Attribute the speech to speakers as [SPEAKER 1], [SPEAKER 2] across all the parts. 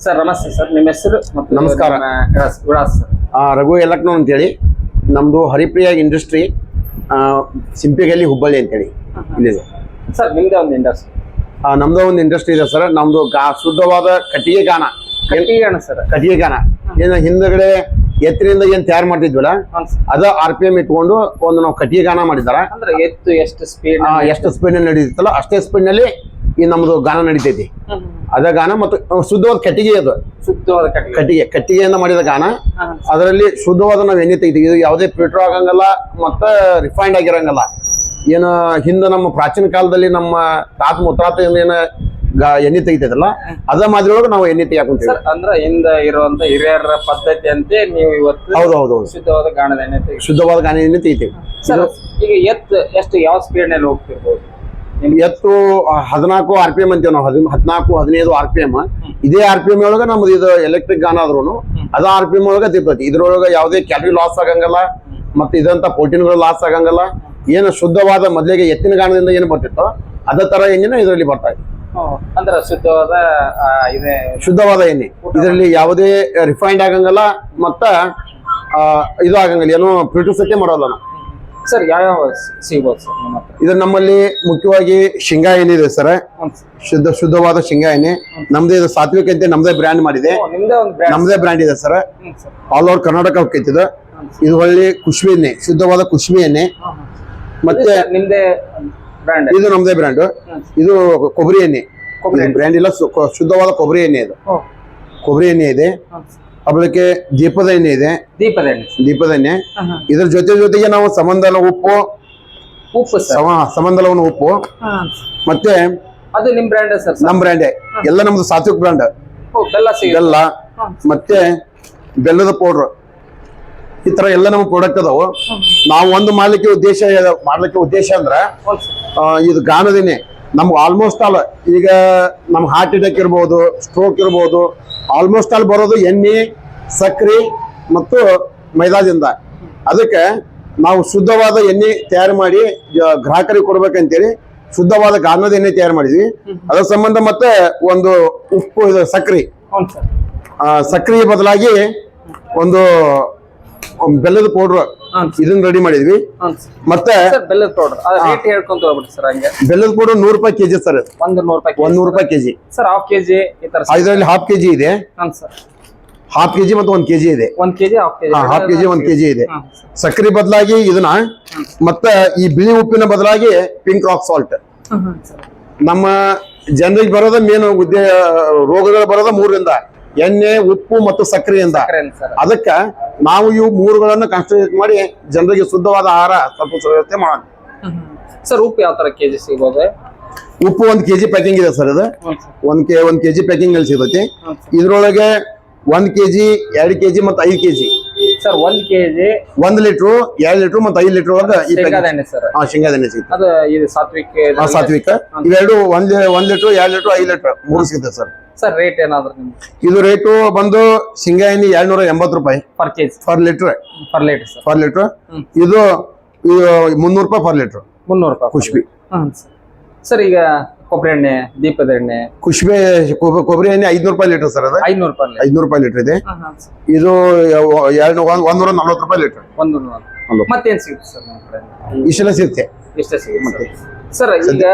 [SPEAKER 1] Sir ನಮಸ್ತೆ sir. ನಿಮ್ಮ ಹೆಸರು ಮತ್ತು
[SPEAKER 2] ನಮಸ್ಕಾರ.
[SPEAKER 1] ನಿಮ್ಮ ವಿಳಾಸ- ವಿಳಾಸ ಸರ್.
[SPEAKER 2] ಆ, ರಘು ಎಲಕ್ನೋ ಅಂತೇಳಿ. ನಮ್ಮದು ಹರಿಪ್ರಿಯ ಇಂಡಸ್ಟ್ರಿ ಸಿಂಪಿಗಲ್ಲಿ ಹುಬ್ಬಳ್ಳಿ ಅಂತೇಳಿ ಇಲ್ಲಿದೆ.
[SPEAKER 1] ಸರ್ ನಿಮ್ದೇ ಒಂದು ಇಂಡಸ್ಟ್ರಿ?
[SPEAKER 2] ಆ, ನಮ್ದು ಒಂದು ಇಂಡಸ್ಟ್ರಿ ಇದೆ ಸರ್. ನಮ್ದು ಗಾ ಶುದ್ಧವಾದ ಕಟ್ಟಿಗೆ ಗಾನ. ಏನ್-
[SPEAKER 1] ಕಟ್ಟಿಗೆ ಅಣ್ಣ ಸರ್.
[SPEAKER 2] ಕಟ್ಟಿಗೆ ಗಾನ. ಏನು ಹಿಂದಗಡೆ ಎತ್ತರಿಂದ ಏನ್ ತಯಾರು ಮಾಡ್ತಿದ್ವಲ್ಲ
[SPEAKER 1] ಅದು ಸರ್.
[SPEAKER 2] ಅದ ಆರ್ ಪಿ ಎಂ ಇಟ್ಕೊಂಡು ಒಂದು ನಾವು ಕಟ್ಟಿಗೆ ಗಾನ ಮಾಡಿದಾರ
[SPEAKER 1] ಅಂದ್ರೆ ಎತ್ತು ಎಷ್ಟು ಸ್ಪೀಡ್
[SPEAKER 2] ಎಷ್ಟು ಸ್ಪೀಡ್ ನಡೀತಲ್ಲ ಅಷ್ಟೇ ಸ್ಪೀಡ್ನಲ್ಲಿ ಈ ನಮ್ದು ಗಾನ ನಡೀತೈತಿ. ಅದ ಗಾನ ಮತ್ತು ಶುದ್ಧವಾದ ಕಟ್ಟಿಗೆ ಅದು.
[SPEAKER 1] ಶುದ್ಧವಾದ ಕಟ್ಟಿಗೆ.
[SPEAKER 2] ಕಟ್ಟಿಗೆ ಕಟ್ಟಿಗೆಯಿಂದ ಮಾಡಿದ ಗಾನ. ಅದರಲ್ಲಿ ಶುದ್ಧವಾದ ನಾವು ಎಣ್ಣೆ ತೆಗಿತೀವಿ. ಇದು ಯಾವುದೇ ಪೆಟ್ರೋಲ್ ಆಗಂಗಲ್ಲ ಮತ್ತ ರಿಫೈಂಡ್ ಆಗಿರಂಗಲ್ಲ. ಏನು ಹಿಂದೆ ನಮ್ಮ ಪ್ರಾಚೀನ ಕಾಲದಲ್ಲಿ ನಮ್ಮ ತಾತ ಮುತ್ತಾತ ಏನು ಗಾ ಎಣ್ಣೆ ತೆಗಿತೈತಲ್ಲ ಅದ ಮಾದರಿ ಒಳಗೆ ನಾವು ಎಣ್ಣೆ ತೆಗಿಯಾಕೊಂತೀವಿ.
[SPEAKER 1] ಅಂದ್ರ ಹಿಂದ ಇರುವಂತ ಹಿರಿಯರ ಪದ್ಧತಿ ಅಂತೆ ನೀವು ಇವತ್ತು
[SPEAKER 2] ಹೌದು ಹೌದು
[SPEAKER 1] ಶುದ್ಧವಾದ ಗಾಣದ ಎಣ್ಣೆ
[SPEAKER 2] ಶುದ್ಧವಾದ ಗಾನ ಎಣ್ಣೆ ತೆಗಿತೀವಿ.
[SPEAKER 1] ಸರ್ ಈಗ ಎತ್ ಎಷ್ಟು ಯಾವ ಸ್ಪೀಡ್ನಲ್ಲಿ ಹೋಗ್ತಿರ್ಬೋದು?
[SPEAKER 2] ಎತ್ತು ಹದಿನಾಲ್ಕು ಆರ್ ಪಿ ಎಂ ಅಂತೀವಿ ನಾವು ಹದಿನ ಹದಿನಾಲ್ಕು ಹದಿನೈದು ಆರ್ ಪಿ ಎಂ ಇದೇ ಆರ್ ಪಿ ಎಂ ಒಳಗೆ ನಮ್ದು ಇದು ಎಲೆಕ್ಟ್ರಿಕ್ ಗಾನ ಆದ್ರೂ ಅದ ಆರ್ ಪಿ ಎಂ ಒಳಗೆ ತಿರ್ತೈತಿ ಇದ್ರೊಳಗೆ ಯಾವುದೇ ಕ್ಯಾಲರಿ ಲಾಸ್ ಆಗಂಗಲ್ಲ ಮತ್ತೆ ಇದಂತ ಪ್ರೋಟೀನ್ಗಳು ಲಾಸ್ ಆಗಂಗಲ್ಲ ಏನು ಶುದ್ಧವಾದ ಮೊದಲಿಗೆ ಎತ್ತಿನ ಗಾನದಿಂದ ಏನು ಬರ್ತಿತ್ತೋ ಅದೇ ತರ ಎಣ್ಣೆನ ಇದರಲ್ಲಿ ಬರ್ತಾ ಇದೆ.
[SPEAKER 1] ಅಂದ್ರೆ ಶುದ್ಧವಾದ ಇದೆ
[SPEAKER 2] ಶುದ್ಧವಾದ ಎಣ್ಣೆ. ಇದರಲ್ಲಿ ಯಾವುದೇ ರಿಫೈಂಡ್ ಆಗಂಗಲ್ಲ ಮತ್ತ ಇದು ಆಗಂಗಿಲ್ಲ ಏನೋ ಪ್ರಿಟೂಸಕ್ಕೆ ಮಾಡೋಲ್ಲ ನಾವು.
[SPEAKER 1] ಸರ್ ಸಿ- ಸಿಗ್ಬೋದು ಸರ್ ನಿಮ್ಮ ಹತ್ರ?
[SPEAKER 2] ಇದು ನಮ್ಮಲ್ಲಿ ಮುಖ್ಯವಾಗಿ ಶೇಂಗಾ ಎಣ್ಣೆ ಇದೆ ಸರ್. ಶುದ್ಧ ಶುದ್ಧವಾದ ಶೇಂಗಾ ಎಣ್ಣೆ. ನಮ್ದೇ ಇದು ಸಾತ್ವಿಕ ಅಂತ ನಮ್ದೇ ಬ್ರ್ಯಾಂಡ್ ಮಾಡಿದೆ.
[SPEAKER 1] ಓ, ನಿಮ್ದೇ ಒಂದು ಬ್ರ್ಯಾಂಡ್
[SPEAKER 2] ನಮ್ದೇ ಬ್ರ್ಯಾಂಡ್ ಇದೆ ಸರ್.
[SPEAKER 1] ಹ್ಞೂ ಸರ್.
[SPEAKER 2] ಆಲ್ ಓವರ್ ಕರ್ನಾಟಕ ಹೋಗ್ತೈತಿ ಇದು ಇದು ಒಳ್ಳೆ ಕುಶ್ಬಿ ಎಣ್ಣೆ ಶುದ್ಧವಾದ ಕುಶ್ಮಿ ಎಣ್ಣೆ. ಮತ್ತೆ
[SPEAKER 1] ಸರ್, ನಿಮ್ದೇ ಬ್ರ್ಯಾಂಡ್
[SPEAKER 2] ಇದು ನಮ್ದೇ ಬ್ರ್ಯಾಂಡ್ ಇದು ಕೊಬ್ಬರಿ ಎಣ್ಣೆ.
[SPEAKER 1] ಕೊಬ್ಬರಿ
[SPEAKER 2] ಬ್ರ್ಯಾಂಡ್ ಇಲ್ಲ ಸು- ಕೊ- ಶುದ್ಧವಾದ ಕೊಬ್ಬರಿ ಎಣ್ಣೆ ಇದು. ಕೊಬ್ಬರಿ ಎಣ್ಣೆ ಇದೆ. ಆಮೇಲೆ ದೀಪದ ಎಣ್ಣೆ ಇದೆ
[SPEAKER 1] ದೀಪದ ಎಣ್ಣೆ.
[SPEAKER 2] ದೀಪದ ಎಣ್ಣೆ. ಇದ್ರ ಜೊತೆ ಜೊತೆಗೆ ನಾವು ಸಮಂದಲ ಉಪ್ಪು
[SPEAKER 1] ಉಪ್ಪು ಸರ್
[SPEAKER 2] ಸಮ ಸಮಂದಲವನ್ನ ಉಪ್ಪು ಮತ್ತೆ
[SPEAKER 1] ಅದು ನಿಮ್ ಬ್ರ್ಯಾಂಡ್ ಸರ್
[SPEAKER 2] ನಮ್ ಬ್ರ್ಯಾಂಡೇ ಎಲ್ಲ ನಮ್ದು ಸಾತ್ವಿಕ್ ಬ್ರ್ಯಾಂಡ್
[SPEAKER 1] ಬೆಲ್ಲ ಸಿಗುತ್ತೆ
[SPEAKER 2] ಬೆಲ್ಲ ಮತ್ತೆ ಬೆಲ್ಲದ ಪೌಡರ್ ಈ ತರ ಎಲ್ಲ ನಮ್ಮ ಪ್ರಾಡಕ್ಟ್ ಅದಾವು ನಾವು ಒಂದು ಮಾಡ್ಲಿಕ್ಕೆ ಉದ್ದೇಶ ಮಾಡ್ಲಿಕ್ಕೆ ಉದ್ದೇಶ ಅಂದ್ರ ಇದು ಗಾನದಿನೇ ನಮ್ಗೆ ಆಲ್ಮೋಸ್ಟ್ ಆಲ್ ಈಗ ನಮ್ಮ ಹಾರ್ಟ್ ಅಟ್ಯಾಕ್ ಇರ್ಬೋದು ಸ್ಟ್ರೋಕ್ ಇರ್ಬೋದು ಆಲ್ಮೋಸ್ಟ್ ಆಲ್ ಬರೋದು ಎಣ್ಣೆ ಸಕ್ಕರೆ ಮತ್ತು ಮೈದಾದಿಂದ. ಅದಕ್ಕೆ ನಾವು ಶುದ್ಧವಾದ ಎಣ್ಣೆ ತಯಾರು ಮಾಡಿ ಗ್ರಾಹಕರಿಗೆ ಕೊಡ್ಬೇಕಂತೇಳಿ ಶುದ್ಧವಾದ ಗಾನದ ಎಣ್ಣೆ ತಯಾರು ಮಾಡಿದ್ವಿ. ಅದರ ಸಂಬಂಧ ಮತ್ತೆ ಒಂದು ಉಪ್ಪು ಸಕ್ಕರೆ ಸಕ್ಕರೆ ಬದಲಾಗಿ ಒಂದು ಬೆಲ್ಲದ ಪೌಡರ್ ಇದನ್ನ ರೆಡಿ ಮಾಡಿದ್ವಿ. ಮತ್ತೆ
[SPEAKER 1] ಬೆಲ್ಲದ ಪೌಡರ್ ರೇಟ್ ಹೇಳ್ಕೊಂತ ಹೋಗ್ಬಿಡಿ ಸರ್ ಹಂಗೆ.
[SPEAKER 2] ಬೆಲ್ಲದ ಪೌಡರ್ ನೂರು ರೂಪಾಯಿ ಕೆಜಿ ಸರ್.
[SPEAKER 1] ಒಂದು ನೂರು ರೂಪಾಯಿ
[SPEAKER 2] ಒಂದ್ ನೂರು ರೂಪಾಯಿ ಕೆಜಿ.
[SPEAKER 1] ಸರ್ ಹಾಫ್ ಕೆಜಿ ಈ ತರ
[SPEAKER 2] ಇದರಲ್ಲಿ ಹಾಫ್ ಕೆಜಿ ಇದೆ.
[SPEAKER 1] ಸರ್
[SPEAKER 2] ಹಾಫ್ ಕೆಜಿ ಮತ್ತು ಒಂದ್ ಕೆಜಿ ಇದೆ.
[SPEAKER 1] ಒಂದ್ ಕೆಜಿ ಹಾಫ್ ಕೆಜಿ.
[SPEAKER 2] ಒಂದ್ ಕೆಜಿ ಇದೆ. ಸಕ್ಕರೆ ಬದಲಾಗಿ ಇದನ್ನ ಮತ್ತೆ ಈ ಬಿಳಿ ಉಪ್ಪಿನ ಬದಲಾಗಿ ಪಿಂಕ್ ರಾಕ್ ಸಾಲ್ಟ್ ನಮ್ಮ ಜನರಿಗೆ ಬರೋದ ಮೇನ್ ಉದ್ದೇ ರೋಗಗಳು ಬರೋದ ಮೂರರಿಂದ. ಎಣ್ಣೆ ಉಪ್ಪು ಮತ್ತು ಸಕ್ಕರೆಯಿಂದ ಅದಕ್ಕ ನಾವು ಇವು ಮೂರುಗಳನ್ನು ಕಾನ್ಸಂಟ್ರೇಟ್ ಮಾಡಿ ಜನರಿಗೆ ಶುದ್ಧವಾದ ಆಹಾರ ಸ್ವಲ್ಪ ವ್ಯವಸ್ಥೆ ಮಾಡೋಣ.
[SPEAKER 1] ಸರ್ ಉಪ್ಪು ಯಾವ ತರ ಕೆಜಿ ಸಿಗ್ಬೋದು?
[SPEAKER 2] ಉಪ್ಪು ಒಂದ್ ಕೆಜಿ ಪ್ಯಾಕಿಂಗ್ ಇದೆ ಸರ್ ಇದು ಒಂದ್ ಕೆ ಒಂದ್ ಕೆಜಿ ಪ್ಯಾಕಿಂಗ್ ಅಲ್ಲಿ ಸಿಗುತ್ತೆ. ಇದ್ರೊಳಗೆ ಒಂದ್ ಕೆಜಿ ಎರಡು ಕೆಜಿ ಮತ್ತು ಐದು ಕೆಜಿ.
[SPEAKER 1] ಸರ್ ಒಂದ್ ಕೆಜಿ
[SPEAKER 2] ಒಂದ್ ಲೀಟ್ರು ಎರಡ್ ಲೀಟ್ರು ಮತ್ತೆ ಐದು ಲೀಟ್ರ್ ಒಳಗೆ ಈ
[SPEAKER 1] ಶೇಂಗಾದ
[SPEAKER 2] ಪ್ಯಾಕೆಟ್
[SPEAKER 1] ಎಣ್ಣೆ ಸರ್
[SPEAKER 2] ಹಾ ಶೇಂಗಾದ ಎಣ್ಣೆ ಸಿಗುತ್ತೆ.
[SPEAKER 1] ಅದು ಇದು ಸಾತ್ವಿಕ
[SPEAKER 2] ಸಾತ್ವಿಕ. ಇವೆರಡು ಒಂದ್ ಒಂದ್ ಲೀಟ್ರ್ ಎರಡ್ ಲೀಟ್ರ್ ಐದು ಲೀಟ್ರ್ ಮೂರು ಸಿಗುತ್ತೆ ಸರ್
[SPEAKER 1] ಸರ್ ರೇಟ್ ಏನಾದ್ರು ನಿಮ್ಗೆ
[SPEAKER 2] ಇದು ರೇಟು ಬಂದು ಶೇಂಗಾ ಎಣ್ಣೆ ಎರಡ್ನೂರ ಎಂಬತ್ತು ರೂಪಾಯಿ.
[SPEAKER 1] Per KG
[SPEAKER 2] per litre
[SPEAKER 1] per litre sir
[SPEAKER 2] per litre ಇದು ಮುನ್ನೂರು ರೂಪಾಯಿ ಪರ್ ಲೀಟ್ರ್
[SPEAKER 1] ಮುನ್ನೂರು ರೂಪಾಯಿ
[SPEAKER 2] ಖುಷ್ಬಿ.
[SPEAKER 1] ಹಾಂ ಸರ್ ಸರ್ ಈಗ ಕೊಬ್ಬರಿ ಎಣ್ಣೆ ದೀಪದ ಎಣ್ಣೆ.
[SPEAKER 2] ಕೊಬ್ಬ- ಕೊಬ್ಬರಿ ಎಣ್ಣೆ ಐದ್ನೂರು ರೂಪಾಯಿ ಲೀಟರ್ ಸರ್ ಅದು.
[SPEAKER 1] ಐನೂರು ರೂಪಾಯಿ.
[SPEAKER 2] ಐದ್ನೂರು ರೂಪಾಯಿ ಲೀಟರ್ ಇದೆ. ಇದು ಎರಡು ಒಂದೂರ ನಲ್ವತ್ತು ರೂಪಾಯಿ ಲೀಟರ್.
[SPEAKER 1] ಒಂದು. ಮತ್ತೇನ್ ಸಿಗುತ್ತೆ ಸರ್ ನಮ್ಮ ಕಡೆ?
[SPEAKER 2] ಇಷ್ಟೆಲ್ಲ ಸಿಗುತ್ತೆ.
[SPEAKER 1] ಇಷ್ಟೇ ಸಿಗುತ್ತೆ ಸರ್. ಈಗ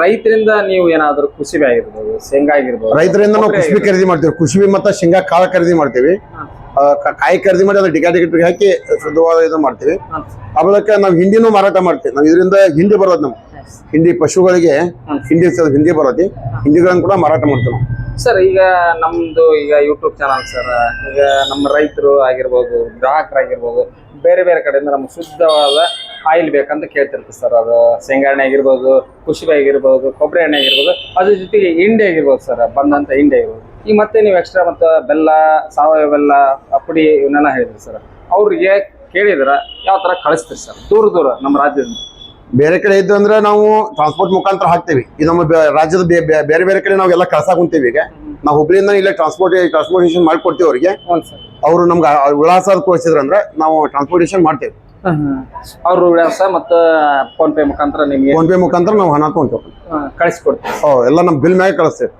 [SPEAKER 1] ರೈತರಿಂದ ನೀವು ಏನಾದ್ರು ಕುಸಿಬೆ ಆಗಿರ್ಬೋದು ಶೇಂಗಾ ಆಗಿರ್ಬೋದು
[SPEAKER 2] ರೈತರಿಂದ ನಾವು
[SPEAKER 1] ಕೊಬ್ಬರಿ
[SPEAKER 2] ಖರೀದಿ ಮಾಡ್ತೀವಿ. ಕುಷ್ಬಿ ಮತ್ತೆ ಶೇಂಗಾ ಕಾಳು ಖರೀದಿ ಮಾಡ್ತೀವಿ.
[SPEAKER 1] ಹಾಂ.
[SPEAKER 2] ಆ, ಕ- ಕಾಯಿ ಖರೀದಿ ಮಾಡಿ ಅದ್ರ ಡಿಕಾ ಟಿಕೆಟ್ ಹಾಕಿ ಶುದ್ಧವಾದ ಇದು ಮಾಡ್ತೀವಿ.
[SPEAKER 1] ಅದಕ್ಕೆ
[SPEAKER 2] ಆಮೇಲೆ ನಾವು ಹಿಂಡಿನೂ ಮಾರಾಟ ಮಾಡ್ತೀವಿ. ನಾವು ಇದರಿಂದ ಹಿಂಡಿ ಬರೋದು ನಾವು ಹಿಂಡಿ ಪಶುಗಳಿಗೆ
[SPEAKER 1] ಹಿಂದಿ
[SPEAKER 2] ಹಿಂಡಿ ಹಿಂದಿ ಹಿಂಡಿ ಬರೋದಿ. ಹಿಂಡಿಗಳನ್ನು ಕೂಡ ಮಾರಾಟ ಮಾಡ್ತೀವಿ ನಾವು.
[SPEAKER 1] ಸರ್ ಈಗ ನಮ್ದು ಈಗ ಯೂಟ್ಯೂಬ್ ಚಾನಲ್ ಸರ್ ಈಗ ನಮ್ಮ ರೈತರು ಆಗಿರ್ಬೋದು ಗ್ರಾಹಕರಾಗಿರ್ಬೋದು ಬೇರೆ ಬೇರೆ ಕಡೆಯಿಂದ ನಮ್ಗೆ ಶುದ್ಧವಾದ ಆಯಿಲ್ ಬೇಕಂತ ಕೇಳ್ತಿರ್ತೀವಿ ಸರ್ ಅದು ಶೇಂಗಾ ಎಣ್ಣೆ ಆಗಿರ್ಬೋದು ಕುಶಿಬೆ ಆಗಿರ್ಬೋದು ಕೊಬ್ಬರಿ ಎಣ್ಣೆ ಆಗಿರ್ಬೋದು ಅದ್ರ ಜೊತೆಗೆ ಹಿಂಡಿ ಆಗಿರ್ಬೋದು ಸರ್ ಬಂದಂತ ಹಿಂಡಿ ಆಗಿರ್ಬೋದು. ಈಗ ಮತ್ತೆ ನೀವು ಎಕ್ಸ್ಟ್ರಾ ಮತ್ತು ಬೆಲ್ಲ ಸಾವಯವ ಬೆಲ್ಲ ಪುಡಿ ಇವನ್ನೆಲ್ಲ ಹೇಳಿದ್ರಿ ಸರ್ ಅವ್ರಿಗೆ ಕೇಳಿದ್ರೆ ಯಾವ ಥರ ಕಳಿಸ್ತೀರಿ ಸರ್ ದೂರ ದೂರ ನಮ್ಮ ರಾಜ್ಯದಿಂದ.
[SPEAKER 2] ಬೇರೆ ಕಡೆ ಇದ್ದು ಅಂದ್ರೆ ನಾವು ಟ್ರಾನ್ಸ್ಪೋರ್ಟ್ ಮುಖಾಂತರ ಹಾಕ್ತೀವಿ. ಇದು ನಮ್ಮ ರಾಜ್ಯದ ಬೇರೆ ಬೇರೆ ಕಡೆ ನಾವೆಲ್ಲ ಎಲ್ಲ ಕಳ್ಸಾಕ್ ಕುಂತೀವಿ ಈಗ. ನಾವು ಹುಬ್ಳಿಯಿಂದ ಇಲ್ಲ ಟ್ರಾನ್ಸ್ಪೋರ್ಟ್ ಟ್ರಾನ್ಸ್ಪೋರ್ಟೇಷನ್ ಮಾಡ್ಕೊಡ್ತೀವಿ ಅವ್ರಿಗೆ. ಅವರು ನಮ್ಗೆ ವಿಳಾಸ ತೋರಿಸಿದ್ರಂದ್ರೆ ನಾವು ಟ್ರಾನ್ಸ್ಪೋರ್ಟೇಷನ್ ಮಾಡ್ತೇವೆ.
[SPEAKER 1] ಅವ್ರ ವಿಳಾಸ ಮತ್ತು ಫೋನ್ ಪೇ ಮುಖಾಂತರ ನಿಮಗೆ
[SPEAKER 2] ಫೋನ್ ಪೇ ಮುಖಾಂತರ ನಾವು ಹಣ ತಗೊಂತೀವಿ.
[SPEAKER 1] ಕಳಿಸ್ಕೊಡ್ತೀವಿ.
[SPEAKER 2] ಓ ಎಲ್ಲ ನಮ್ಮ ಬಿಲ್ ಮ್ಯಾಗ ಕಳಿಸ್ತೇವೆ.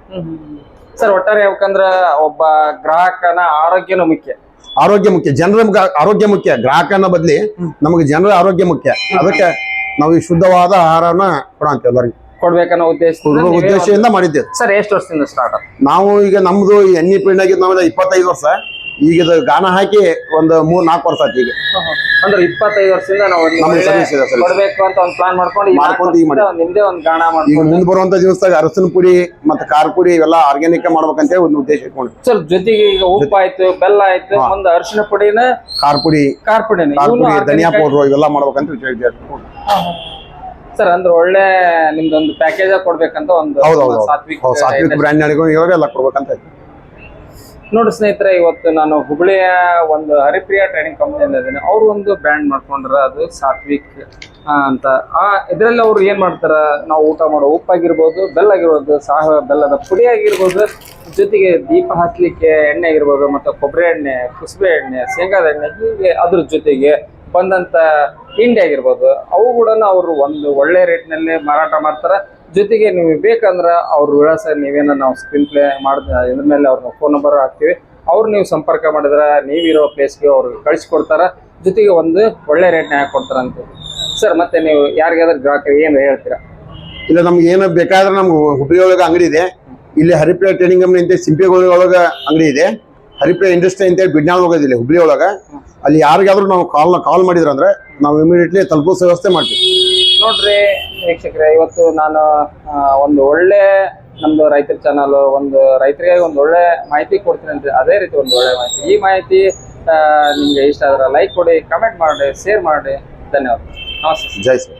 [SPEAKER 1] ಸರ್ ಒಟ್ಟಾರೆ ಹೇಳ್ಬೇಕಂದ್ರ ಒಬ್ಬ ಗ್ರಾಹಕನ ಆರೋಗ್ಯನೂ ಮುಖ್ಯ.
[SPEAKER 2] ಆರೋಗ್ಯ ಮುಖ್ಯ. ಜನರ ಆರೋಗ್ಯ ಮುಖ್ಯ. ಗ್ರಾಹಕನ ಬದಲಿ ನಮಗೆ ಜನರ ಆರೋಗ್ಯ ಮುಖ್ಯ. ಅದಕ್ಕೆ ನಾವು ಈ ಶುದ್ಧವಾದ ಆಹಾರನ ಕೊಡಂತ ಎಲ್ಲರಿಗೂ.
[SPEAKER 1] ಕೊಡ್ಬೇಕನ್ನೋ ಉದ್ದೇಶದಿಂದ
[SPEAKER 2] ಕೊಡುವ ಉದ್ದೇಶದಿಂದ ಮಾಡಿದ್ದೇವೆ.
[SPEAKER 1] ಸರ್ ಎಷ್ಟು ವರ್ಷದಿಂದ ಸ್ಟಾರ್ಟ್
[SPEAKER 2] ನಾವು ಈಗ ನಮ್ದು ಎಣ್ಣೆ ಪಿಂಡಾಗಿದ್ದು ನಮ್ದು ಇಪ್ಪತ್ತೈದು ವರ್ಷ. ಈಗ ಇದು ಗಾಣ ಹಾಕಿ ಒಂದು ಮೂರ್ ನಾಲ್ಕು ವರ್ಷ ಆಯ್ತು ಈಗ.
[SPEAKER 1] ಅಂದ್ರೆ ಇಪ್ಪತ್ತೈದು ವರ್ಷದಿಂದ ನಾವು ಒಂದು
[SPEAKER 2] ನಮ್ಗೆ
[SPEAKER 1] ಒಳ್ಳೆ
[SPEAKER 2] service ಇದೆ, service.
[SPEAKER 1] ಕೊಡ್ಬೇಕು ಅಂತ ಒಂದು ಪ್ಲಾನ್ ಮಾಡ್ಕೊಂಡು ಈ ನಾಲ್ಕು
[SPEAKER 2] ಮಾಡ್ಕೊಂಡು ಈಗ
[SPEAKER 1] ವರ್ಷದಿಂದ ನಿಮ್ದೇ ಒಂದು ಗಾಣ
[SPEAKER 2] ಈಗ
[SPEAKER 1] ಮಾಡ್ಕೊಂಡು.
[SPEAKER 2] ಮುಂದೆ ಬರುವಂತ ದಿವಸದಾಗ ಅರಸಿನ ಪುಡಿ ಮತ್ತೆ ಖಾರ ಪುಡಿ ಇವೆಲ್ಲ ಆರ್ಗ್ಯಾನಿಕ್ ಮಾಡ್ಬೇಕಂತ ಒಂದು ಉದ್ದೇಶ ಇಟ್ಕೊಂಡು
[SPEAKER 1] ಸರ್ ಜೊತೆಗೆ ಈಗ ಉಪ್ಪು ಆಯ್ತು ಬೆಲ್ಲ ಆಯ್ತು ಒಂದು ಅರಿಶಿನ ಪುಡಿನ
[SPEAKER 2] ಖಾರ ಪುಡಿ
[SPEAKER 1] ಖಾರ ಪುಡಿನ.
[SPEAKER 2] ಖಾರ ಪುಡಿ ಧನಿಯಾ ಪೌಡ್ರು ಇವೆಲ್ಲ ಮಾಡ್ಬೇಕಂತ ವಿಚಾರ
[SPEAKER 1] ಸರ್ ಅಂದ್ರೆ ಒಳ್ಳೆ ನಿಮ್ದೊಂದು ಪ್ಯಾಕೇಜ್ ಕೊಡ್ಬೇಕಂತ ಒಂದು
[SPEAKER 2] ಸಾತ್ವಿಕ
[SPEAKER 1] ಸಾತ್ವಿಕ್
[SPEAKER 2] ಸಾತ್ವಿಕ್ ಬ್ರ್ಯಾಂಡ್ ಇವಾಗ ಎಲ್ಲ ಕೊಡ್ಬೇಕಂತ.
[SPEAKER 1] ನೋಡಿ ಸ್ನೇಹಿತರೆ, ಇವತ್ತು ನಾನು ಹುಬ್ಳಿಯ ಒಂದು ಹರಿಪ್ರಿಯ ಟ್ರೈನಿಂಗ್ ಕಂಪ್ನಿಯಲ್ಲಿ ಇದ್ದೀನಿ. ಅವರು ಒಂದು ಬ್ರ್ಯಾಂಡ್ ಮಾಡ್ಕೊಂಡ್ರ, ಅದು ಸಾತ್ವಿಕ್ ಅಂತ. ಆ, ಇದರಲ್ಲಿ ಅವ್ರು ಏನು ಮಾಡ್ತಾರೆ, ನಾವು ಊಟ ಮಾಡೋ ಉಪ್ಪಾಗಿರ್ಬೋದು ಬೆಲ್ಲ ಆಗಿರ್ಬೋದು ಸಾಹ, ಬೆಲ್ಲದ ಪುಡಿ ಆಗಿರ್ಬೋದು ಜೊತೆಗೆ ದೀಪ ಹಚ್ಚಲಿಕ್ಕೆ ಎಣ್ಣೆ ಆಗಿರ್ಬೋದು, ಮತ್ತು ಕೊಬ್ಬರಿ ಎಣ್ಣೆ, ಕುಸುಬೆ ಎಣ್ಣೆ, ಶೇಂಗಾದ ಎಣ್ಣೆ, ಹೀಗೆ ಅದ್ರ ಜೊತೆಗೆ ಬಂದಂಥ ತಿಂಡಿ ಆಗಿರ್ಬೋದು. ಅವು ಕೂಡ ಅವರು ಒಂದು ಒಳ್ಳೆ ರೇಟ್ನಲ್ಲಿ ಮಾರಾಟ ಮಾಡ್ತಾರ. ಜೊತೆಗೆ ನೀವು ಬೇಕಂದ್ರೆ ಅವ್ರ ವಿಳಾಸ ನೀವೇನ ನಾವು ಸ್ಕ್ರೀನ್ ಪ್ಲೇ ಮಾಡಿದ ಇದ್ರ ಮೇಲೆ ಅವ್ರನ್ನ ಫೋನ್ ನಂಬರ್ ಹಾಕ್ತೀವಿ. ಅವ್ರು ನೀವು ಸಂಪರ್ಕ ಮಾಡಿದ್ರೆ ನೀವಿರೋ ಪ್ಲೇಸ್ಗೆ ಅವ್ರು ಕಳಿಸ್ಕೊಡ್ತಾರ ಜೊತೆಗೆ ಒಂದು ಒಳ್ಳೆ ರೇಟ್ನ ಹಾಕಿ ಕೊಡ್ತಾರ ಅಂತ ಸರ್ ಮತ್ತೆ ನೀವು ಯಾರಿಗಾದ್ರೂ ಗ್ರಾಹಕರಿಗೆ ಏನು ಹೇಳ್ತೀರಾ?
[SPEAKER 2] ಇಲ್ಲ ನಮ್ಗೆ ಏನು ಬೇಕಾದ್ರೆ ನಮ್ಗೆ ಹುಬ್ಬಳ್ಳಿ ಒಳಗೆ ಅಂಗಡಿ ಇದೆ. ಇಲ್ಲಿ ಹರಿಪ್ರಿಯ ಟ್ರೇನಿಂಗ್ ಕಂಪ್ನಿ ಅಂತ ಸಿಂಪಿಗೋಳಿ ಒಳಗೆ ಅಂಗಡಿ ಇದೆ. ಹರಿಪ್ರಿಯ ಇಂಡಸ್ಟ್ರಿ ಅಂತೇಳಿ ಬಿಡ್ನಾಳ್ ಹೋಗೋದಿಲ್ಲ ಹುಬ್ಳಿ ಒಳಗೆ. ಅಲ್ಲಿ ಯಾರಿಗಾದ್ರೂ ನಾವು ಕಾಲ್ ಕಾಲ್ ಮಾಡಿದ್ರಂದ್ರೆ ನಾವು ಇಮಿಡಿಯೇಟ್ಲಿ ತಲುಪಿಸೋ ವ್ಯವಸ್ಥೆ ಮಾಡ್ತೀವಿ.
[SPEAKER 1] ನೋಡ್ರಿ ವೀಕ್ಷಕರೇ, ಇವತ್ತು ನಾನು ಒಂದು ಒಳ್ಳೆ ನಮ್ದು ರೈತರ ಚಾನಲ್ ಒಂದು ರೈತರಿಗೆ ಒಂದು ಒಳ್ಳೆ ಮಾಹಿತಿ ಕೊಡ್ತೀನಿ ಅಂತ ಅದೇ ರೀತಿ ಒಂದು ಒಳ್ಳೆ ಮಾಹಿತಿ. ಈ ಮಾಹಿತಿ ನಿಮ್ಗೆ ಇಷ್ಟ ಆದ್ರೆ ಲೈಕ್ ಕೊಡಿ ಕಮೆಂಟ್ ಮಾಡಿ ಶೇರ್ ಮಾಡಿ. ಧನ್ಯವಾದ ನಮಸ್ತೆ
[SPEAKER 2] ಜೈ ಸರ್.